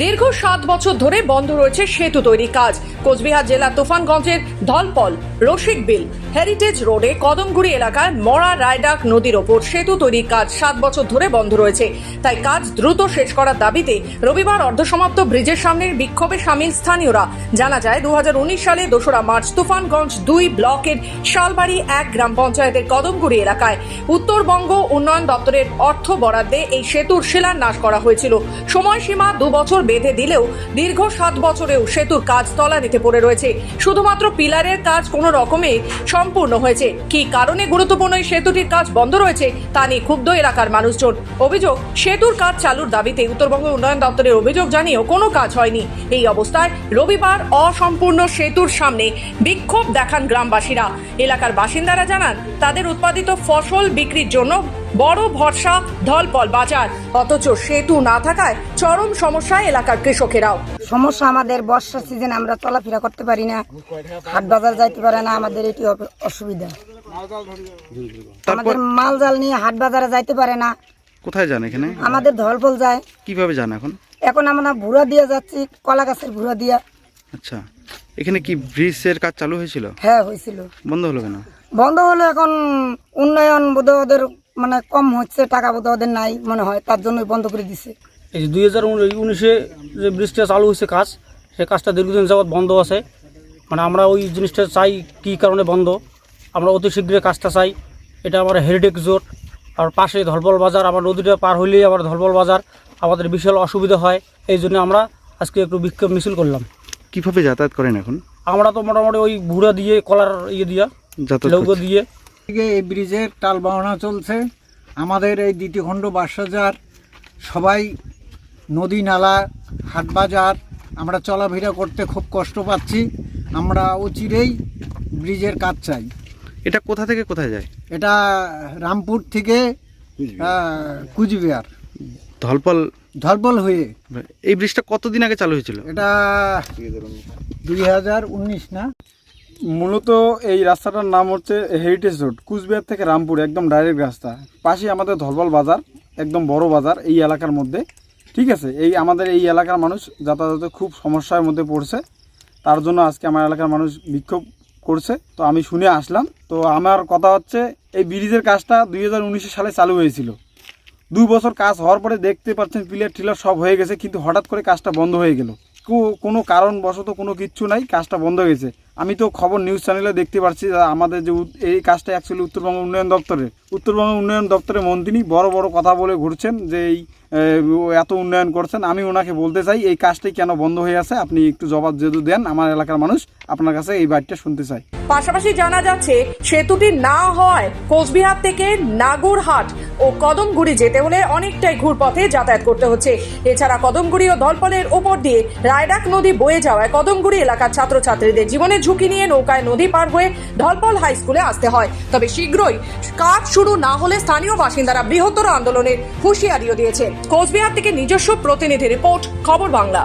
দীর্ঘ সাত বছর ধরে বন্ধ রয়েছে সেতু তৈরি কাজ। কোচবিহার জেলা তুফানগঞ্জের ধলপল রসিক বিল হেরিটেজ রোডে কদমগুড়ি এলাকায় মরা রায়ডাক নদীর ওপর সেতু তৈরির কাজ সাত বছর ধরে বন্ধ রয়েছে। তাই কাজ দ্রুত শেষ করার দাবিতে রবিবার অর্ধসমাপ্ত ব্রিজের সামনে বিক্ষোভে সামিল স্থানীয়রা। জানা যায়, দুহাজার উনিশ সালে দোসরা মার্চ তুফানগঞ্জ দুই ব্লকের শালবাড়ি এক গ্রাম পঞ্চায়েতের কদমগুড়ি এলাকায় উত্তরবঙ্গ উন্নয়ন দপ্তরের অর্থ বরাদ্দে এই সেতুর শিলান্যাস করা হয়েছিল। সময়সীমা দু বছর বেঁধে দিলেও দীর্ঘ সাত বছরেও সেতুর কাজ তলানিতে পড়ে রয়েছে। শুধুমাত্র পিলারের কাজ কোনো রকমে সম্পূর্ণ হয়েছে। কি কারণে গুরুত্বপূর্ণ এই সেতুটির কাজ বন্ধ রয়েছে, তা নিয়ে ক্ষুব্ধ এলাকার মানুষজন। অভিযোগ, সেতুর কাজ চালুর দাবিতে উত্তরবঙ্গ উন্নয়ন দপ্তরের অভিযোগ জানিয়েও কোনো কাজ হয়নি। এই অবস্থায় রবিবার অসম্পূর্ণ সেতুর সামনে বিক্ষোভ দেখান গ্রামবাসীরা। এলাকার বাসিন্দারা জানান, তাদের উৎপাদিত ফসল বিক্রির জন্য বড় ভরসা ধলপল বাজার। অথচ সেতু না থাকায় চরম সমস্যায় এলাকার কৃষকেরাও। সমস্যা আমাদের বর্ষা সিজন আমরা চলাফেরা করতে পারি না। হাট বাজার যাইতে পারে না আমাদের এটি অসুবিধা। আমাদের মাল জাল নিয়ে হাট বাজারে যাইতে পারে না। কোথায় যান এখানে? আমাদের ধলপল যায়। কীভাবে যান এখন? এখন আমরা ভুড়া দিয়ে যাচ্ছি কলা গাছের ভুড়া দিয়া। আচ্ছা। এখানে কি ব্রিজের কাজ চালু হয়েছিল? হ্যাঁ হয়েছিল। বন্ধ হলো কেন? বন্ধ হলো এখন উন্নয়ন বোধ ওদের মানে কম হচ্ছে টাকা বোধ ওদের নাই মনে হয় তার জন্যই বন্ধ করে দিছে। এই যে দুই হাজার উনিশে যে ব্রিজটা চালু হয়েছে কাজ সেই কাজটা দীর্ঘদিন যাবৎ বন্ধ আছে। মানে আমরা ওই জিনিসটা চাই কী কারণে বন্ধ? আমরা অতি শীঘ্রই কাজটা চাই। এটা আমার হেরিটেজ জোট। আর পাশে ধলপল বাজার আবার নদীটা পার হইলেই আবার ধলপল বাজার। আমাদের বিশাল অসুবিধা হয় এই জন্য আমরা আজকে একটু বিক্ষোভ মিছিল করলাম। কীভাবে যাতায়াত করেন এখন? আমরা তো মোটামুটি ওই ভুড়া দিয়ে কলার ইয়ে দিয়া যাতায়াত লৌকো দিয়ে থেকে এই ব্রিজের টাল বাহনা চলছে। আমাদের এই দ্বিতীয় খণ্ড বাসাজার সবাই নদী নালা হাট বাজার আমরা চলাফেরা করতে খুব কষ্ট পাচ্ছি। আমরা অচিরেই ব্রিজের কাজ চাই। এটা কোথা থেকে কোথায় যায়? এটা রামপুর থেকে কুচবিহার। ধলপল? ধরবল হয়ে। এই ব্রিজটা কতদিন আগে চালু হয়েছিল? এটা দুই হাজার উনিশ না? মূলত এই রাস্তাটার নাম হচ্ছে হেরিটেজ রোড কুচবিহার থেকে রামপুর, একদম ডাইরেক্ট রাস্তা। পাশে আমাদের ধলবল বাজার, একদম বড় বাজার এই এলাকার মধ্যে। ঠিক আছে, এই আমাদের এই এলাকার মানুষ যাতায়াতে খুব সমস্যার মধ্যে পড়ছে। তার জন্য আজকে আমার এলাকার মানুষ বিক্ষোভ করছে। তো আমি শুনে আসলাম। তো আমার কথা হচ্ছে, এই ব্রিজের কাজটা দুই সালে চালু হয়েছিল। দুই বছর কাজ হওয়ার পরে দেখতে পাচ্ছেন পিলার টিলার সব হয়ে গেছে, কিন্তু হঠাৎ করে কাজটা বন্ধ হয়ে গেল। কোনো কারণবশত কোনো কিচ্ছু নাই, কাজটা বন্ধ হয়ে গেছে আমি তো খবর নিউজ চ্যানেলে দেখতে পাচ্ছি আমাদের যে এই কাজটা অ্যাকচুয়ালি উত্তরবঙ্গ উন্নয়ন দপ্তরের উত্তরবঙ্গ উন্নয়ন দপ্তরের মন্ত্রী বড় বড় কথা বলে ঘুরছেন যে এই এত উন্নয়ন করছেন। আমি ওনাকে বলতে চাই, এই কাজটি কেন বন্ধ হয়ে আছে? আপনি একটু জবাব যেহেতু দেন, আমার এলাকার মানুষ আপনার কাছে এই বাড়িটা শুনতে চাই পাশাপাশি জানা যাচ্ছে, সেতুটি না হওয়ায় কোচবিহার থেকে নাগরহাট ও কদমগুড়ি যেতে হলে অনেকটাই ঘুরপথে যাতায়াত করতে হচ্ছে। এছাড়া কদমগুড়ি ও ধলপলের ওপর দিয়ে রায়ডাক নদী বয়ে যাওয়ায় কদমগুড়ি এলাকার ছাত্রছাত্রীদের জীবনের ঝুঁকি নিয়ে নৌকায় নদী পার হয়ে ঢলপল হাই স্কুলে আসতে হয়। তবে শীঘ্রই কাজ শুরু না হলে স্থানীয় বাসিন্দারা বৃহত্তর আন্দোলনের হুঁশিয়ারিও দিয়েছে। কোচবিহার থেকে নিজস্ব প্রতিনিধি রিপোর্ট, খবর বাংলা।